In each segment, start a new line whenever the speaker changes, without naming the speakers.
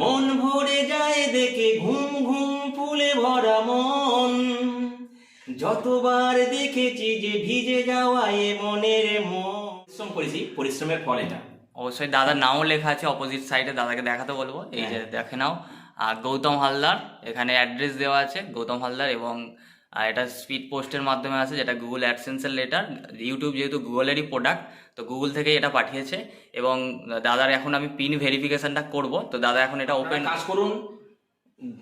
মন ভরে যায় দেখে ঘুম ঘুম ফুলে ভরা মন। যতবার দেখেছি যে ভিজে যাওয়া এ মনের মন। পরিশ্রম করেছি পরিশ্রমের ফল এটা।
অবশ্যই দাদার নামও লেখা আছে অপোজিট সাইডে দাদাকে দেখাতে বলব। এই যে দেখে নাও আর গৌতম হালদার এখানে অ্যাড্রেস দেওয়া আছে গৌতম হালদার এবং আহ, এটা স্পিড পোস্টের মাধ্যমে আছে যেটা গুগল অ্যাডসেন্সের লেটার ইউটিউব যেহেতু গুগলেরই প্রোডাক্ট তো গুগল থেকে এটা পাঠিয়েছে এবং দাদার এখন আমি পিন ভেরিফিকেশনটা করব তো দাদা এখন এটা ওপেন
কাজ করুন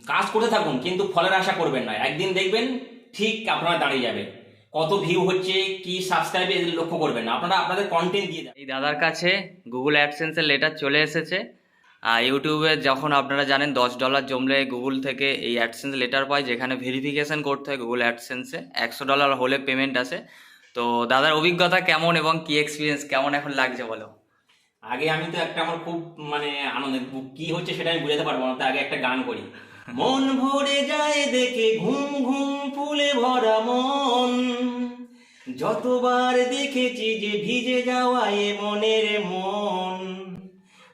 কাজ করতে থাকুন কিন্তু ফলের আশা করবেন না একদিন দেখবেন ঠিক আপনারা দাঁড়িয়ে যাবে। কত ভিউ হচ্ছে কি সাবস্ক্রাইব লক্ষ্য করবেন আপনারা আপনাদের কন্টেন্ট দিয়ে দেন।
এই দাদার কাছে গুগল অ্যাডসেন্সের লেটার চলে এসেছে। ইউটিউবে যখন আপনারা জানেন দশ ডলার জমলে গুগল থেকে এই অ্যাডসেন্স লেটার পায় যেখানে ভেরিফিকেশন করতে হয় গুগল অ্যাডসেন্সে একশো ডলার হলে পেমেন্ট আসে। তো দাদার অভিজ্ঞতা কেমন এবং কি এক্সপিরিয়েন্স কেমন এখন লাগছে বলো?
আগে আমি তো একটা আমার খুব মানে আনন্দ কি হচ্ছে সেটা আমি বুঝাতে পারব না তো আগে একটা গান করি। মন ভরে যায় দেখে ঘুম ঘুম ফুলে ভরা মন। যতবার দেখেছি যে ভিজে যাওয়া এ মনের মন।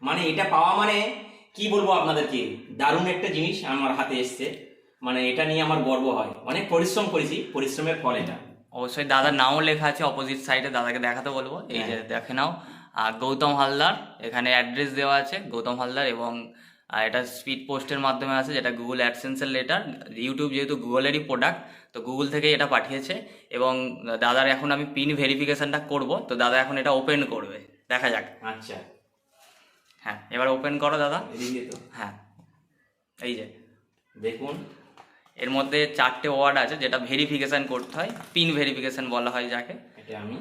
মানে এটা পাওয়া মানে কি বলব আপনাদেরকে? দারুণ একটা জিনিস আমার হাতে এসছে। মানে এটা নিয়ে আমার গর্ব হয়। অনেক পরিশ্রম করেছি পরিশ্রমের ফল এটা।
অবশ্যই দাদার নামও লেখা আছে অপোজিট সাইডে দাদাকে দেখাতে বলব। এই যে দেখে নাও। আর গৌতম হালদার এখানে অ্যাড্রেস দেওয়া আছে গৌতম হালদার এবং এটা স্পিড পোস্টের মাধ্যমে আছে যেটা গুগল অ্যাডসেন্সের লেটার ইউটিউব যেহেতু গুগলেরই প্রোডাক্ট তো গুগল থেকে এটা পাঠিয়েছে। এবং দাদার এখন আমি পিন ভেরিফিকেশনটা করব। তো দাদা এখন এটা ওপেন করবে। দেখা যাক।
আচ্ছা।
হ্যাঁ এবার ওপেন করো দাদা। হ্যাঁ এই যে।
দেখুন।
এর মধ্যে চারটে ওয়ার্ড আছে যেটা ভেরিফিকেশন করতে হয় পিন ভেরিফিকেশন বলা হয় যাকে।
এটা আমি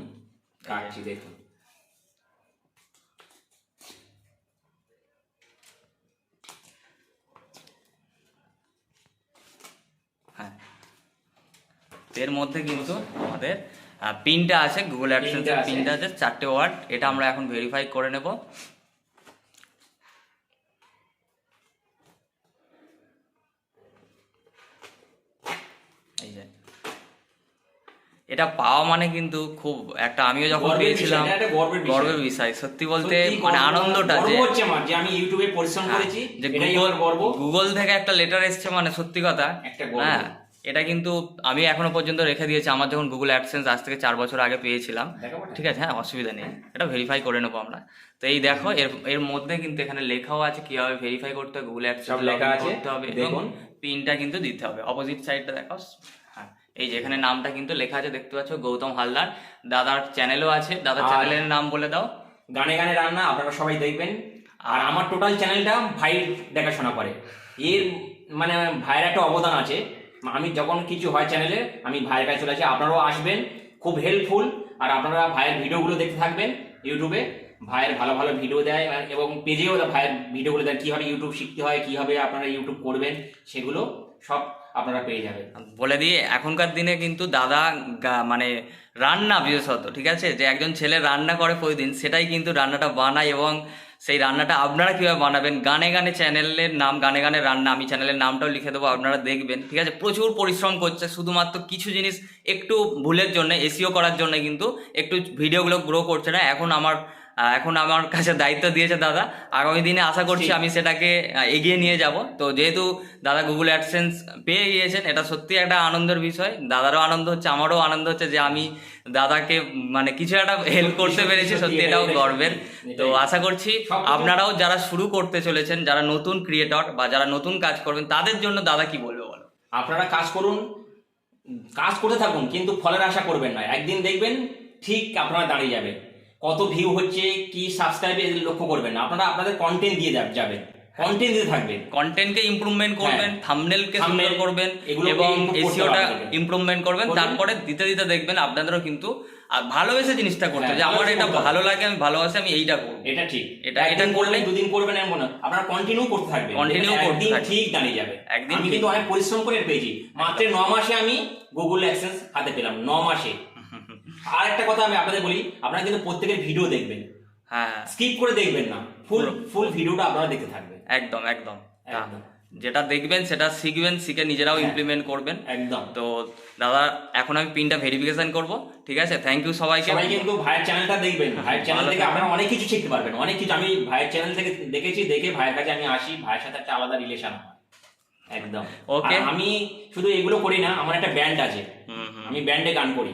কাটছি দেখুন।
হ্যাঁ। এর মধ্যে কিন্তু আমাদের পিনটা আছে গুগল অ্যাডসেন্সের। পিনটা আছে। চারটে ওয়ার্ড এটা আমরা এখন ভেরিফাই করে নেব এই যে এটা পাওয়া মানে কিন্তু খুব একটা আমিও যখন পেয়েছিলাম
গর্বের বিষয়।
সত্যি বলতে মানে আনন্দটা যে
হচ্ছে আমার যে আমি ইউটিউবে পরিশ্রম
হ্যাঁ,
করেছি
যে গুগল
গর্ব।
গুগল থেকে একটা লেটার এসছে মানে সত্যি কথা। হ্যাঁ এটা কিন্তু আমি এখনও পর্যন্ত রেখে দিয়েছি। আমার যখন গুগল অ্যাডসেন্স আজ থেকে চার বছর আগে পেয়েছিলাম। ঠিক আছে হ্যাঁ অসুবিধা নেই। এটা ভেরিফাই করে নেব আমরা। তো এই দেখো এর এর মধ্যে কিন্তু এখানে লেখাও আছে কীভাবে ভেরিফাই করতে হবে গুগল অ্যাডসেন্স
লেখা আছে,
করতে হবে এবং। পিনটা কিন্তু দিতে হবে। অপোজিট সাইডটা দেখো এই যে এখানে নামটা কিন্তু লেখা আছে দেখতে পাচ্ছ গৌতম হালদার। দাদার চ্যানেলও আছে। দাদার চ্যানেলের নাম বলে দাও।
গানে গানে রান্না আপনারা সবাই দেখবেন। আর আমার টোটাল চ্যানেলটা ভাই দেখাশোনা করে। এর মানে ভাইয়ের একটা অবদান আছে। আমি যখন কিছু হয় চ্যানেলে আমি ভাইয়ের কাছে চলে আসি। আপনারাও আসবেন। খুব হেল্পফুল আর আপনারা ভাইয়ের ভিডিওগুলো দেখতে থাকবেন ইউটিউবে ভাইয়ের ভালো ভালো ভিডিও দেয় এবং পেজেও ভাইয়ের ভিডিওগুলো দেয়। কীভাবে ইউটিউব শিখতে হয় কীভাবে আপনারা ইউটিউব করবেন সেগুলো সব আপনারা পেয়ে যাবেন।
বলে দিয়ে এখনকার দিনে কিন্তু দাদা মানে রান্না বিশেষত ঠিক আছে? যে একজন ছেলে রান্না করে প্রতিদিন, সেটাই কিন্তু রান্নাটা বানায় এবং সেই রান্নাটা আপনারা কীভাবে বানাবেন? গানে গানে চ্যানেলের নাম, গানে গানে রান্না, আমি চ্যানেলের নামটাও লিখে দেবো, আপনারা দেখবেন, ঠিক আছে? প্রচুর পরিশ্রম করছে, শুধুমাত্র কিছু জিনিস একটু ভুলের জন্য এসিও করার জন্য কিন্তু একটু ভিডিওগুলো গ্রো করছে না। এখন আমার এখন আমার কাছে দায়িত্ব দিয়েছে দাদা। আগামী দিনে আশা করছি আমি সেটাকে এগিয়ে নিয়ে যাব। তো যেহেতু দাদা গুগল অ্যাডসেন্স পেয়ে গিয়েছেন এটা সত্যি একটা আনন্দের বিষয়। দাদারও আনন্দ হচ্ছে আমারও আনন্দ হচ্ছে যে আমি দাদাকে মানে কিছু একটা হেল্প করতে পেরেছি সত্যি এটাও গর্বের। তো আশা করছি আপনারাও যারা শুরু করতে চলেছেন যারা নতুন ক্রিয়েটর বা যারা নতুন কাজ করবেন তাদের জন্য দাদা কি বলবে বলো?
আপনারা কাজ করুন কাজ করতে থাকুন কিন্তু ফলের আশা করবেন না। একদিন দেখবেন ঠিক আপনারা দাঁড়িয়ে যাবেন। কত ভিউ হচ্ছে কি সাবস্ক্রাইব লক্ষ্য করবেন। আপনারা আপনাদের কন্টেন্ট দিয়ে যা- যাবেন কন্টেন্ট দিতে থাকবেন
কন্টেন্টকে ইমপ্রুভমেন্ট করবেন থাম্বনেলকে সুন্দর করবেন এবং এসিওটা ইমপ্রুভমেন্ট করবেন। তারপরে দিতে দিতে দেখবেন আপনাদেরও কিন্তু আর ভালোবেসে জিনিসটা করতে
হ্যাঁ,
যে আমার এটা ভালো লাগে আমি ভালোবাসি আমি এইটা করব।
এটা ঠিক।
এটা- এটা করলে-
দুদিন করবেন এমন না। আপনারা কন্টিনিউ করতে থাকবেন। কন্টিনিউ
করতে থাকবেন।
ঠিক দাঁড়িয়ে যাবে।
একদিন
আমি কিন্তু অনেক পরিশ্রম করে পেয়েছি। মাত্র ন মাসে আমি গুগল অ্যাক্সেন্স হাতে পেলাম। ন মাসে। আর একটা কথা আমি আপনাদের বলি আপনারা কিন্তু প্রত্যেকের ভিডিও দেখবেন।
হ্যাঁ।
স্কিপ করে দেখবেন না। ফুল ফুল ভিডিওটা আপনারা দেখতে থাকবেন।
একদম একদম। যেটা দেখবেন সেটা শিখবেন শিখে নিজেরাও
হ্যাঁ।
ইমপ্লিমেন্ট করবেন।
একদম।
তো দাদা এখন আমি পিনটা ভেরিফিকেশন করব ঠিক আছে? থ্যাংক ইউ সবাইকে।
সবাই কিন্তু ভাইয়ের চ্যানেলটা দেখবেন। ভাইয়ের চ্যানেল থেকে আপনারা অনেক কিছু শিখতে পারবেন। অনেক কিছু আমি ভাইয়ের চ্যানেল থেকে দেখেছি দেখে ভাইয়ের কাছে আমি আসি। ভাইয়ের সাথে একটা আলাদা রিলেশন একদম. আর আমি শুধু এগুলো করি না আমার একটা ব্যান্ড আছে। আমি ব্যান্ডে গান করি।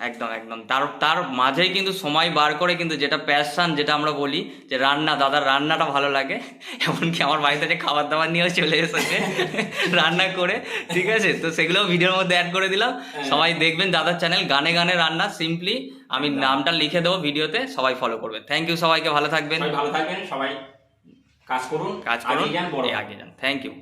একদম একদম। তার তার মাঝেই কিন্তু সময় বার করে কিন্তু যেটা প্যাশন যেটা আমরা বলি যে রান্না দাদার রান্নাটা ভালো লাগে এমনকি আমার বাড়িতে যে খাবার দাবার নিয়েও চলে এসেছে রান্না করে ঠিক আছে? তো সেগুলো ভিডিওর মধ্যে অ্যাড করে দিলাম। সবাই দেখবেন দাদার চ্যানেল গানে গানে রান্না সিম্পলি আমি নামটা লিখে দেবো ভিডিওতে সবাই ফলো করবে থ্যাংক ইউ সবাইকে ভালো থাকবেন।
ভালো থাকবেন সবাই কাজ করুন
কাজ করুন আগে যান থ্যাংক ইউ